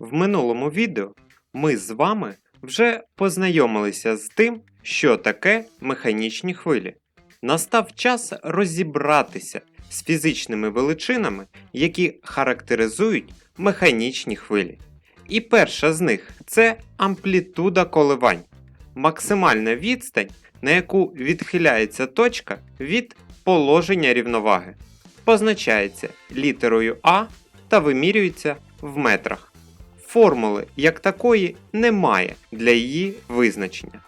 В минулому відео ми з вами вже познайомилися з тим, що таке механічні хвилі. Настав час розібратися з фізичними величинами, які характеризують механічні хвилі. І перша з них це амплітуда коливань, максимальна відстань, на яку відхиляється точка від положення рівноваги. Позначається літерою А та вимірюється в метрах. Формули як такої немає для її визначення.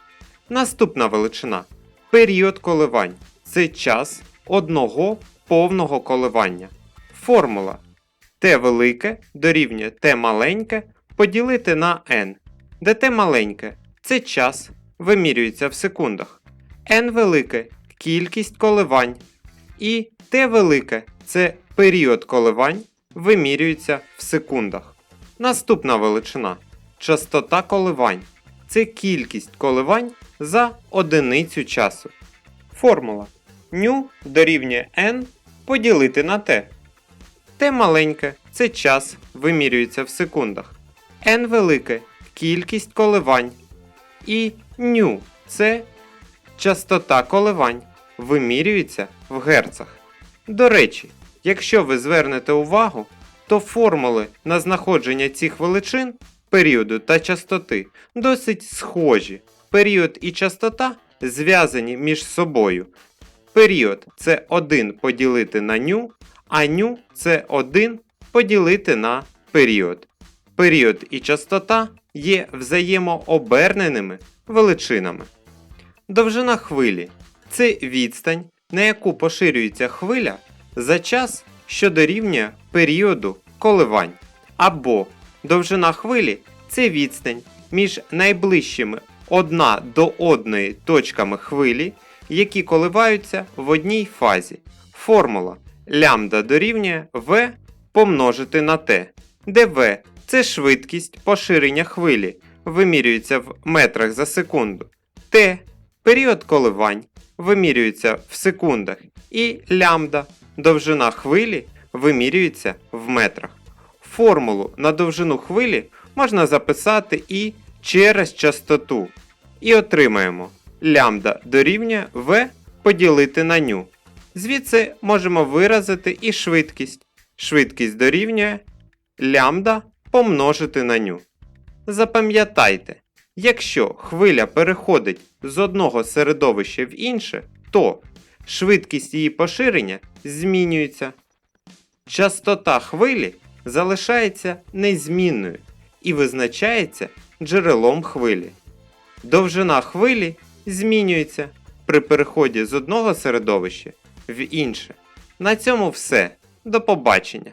Наступна величина період коливань це час одного повного коливання. Формула Т велике дорівнює Т маленьке поділити на n, де Т маленьке це час, вимірюється в секундах. n велике кількість коливань. І Т велике це період коливань, вимірюється в секундах. Наступна величина частота коливань це кількість коливань за одиницю часу. Формула ню дорівнює n поділити на t. Т маленьке це час, вимірюється в секундах. n велике кількість коливань. І ню це частота коливань, вимірюється в герцах. До речі, якщо ви звернете увагу, то формули на знаходження цих величин періоду та частоти досить схожі. Період і частота зв'язані між собою. Період це 1 поділити на ню, а ню це 1 поділити на період. Період і частота є взаємооберненими величинами. Довжина хвилі це відстань, на яку поширюється хвиля за час, що дорівнює періоду коливань. Або довжина хвилі це відстань між найближчими одна до одної точками хвилі, які коливаються в одній фазі. Формула лямбда дорівнює v помножити на t, де v це швидкість поширення хвилі, вимірюється в метрах за секунду. T період коливань вимірюється в секундах, і лямбда довжина хвилі вимірюється в метрах. Формулу на довжину хвилі можна записати і через частоту. І отримаємо лямбда дорівнює v поділити на ню. Звідси можемо виразити і швидкість. Швидкість дорівнює лямбда помножити на ню. Запам'ятайте, якщо хвиля переходить з одного середовища в інше, то швидкість її поширення змінюється. Частота хвилі залишається незмінною і визначається джерелом хвилі. Довжина хвилі змінюється при переході з одного середовища в інше. На цьому все. До побачення!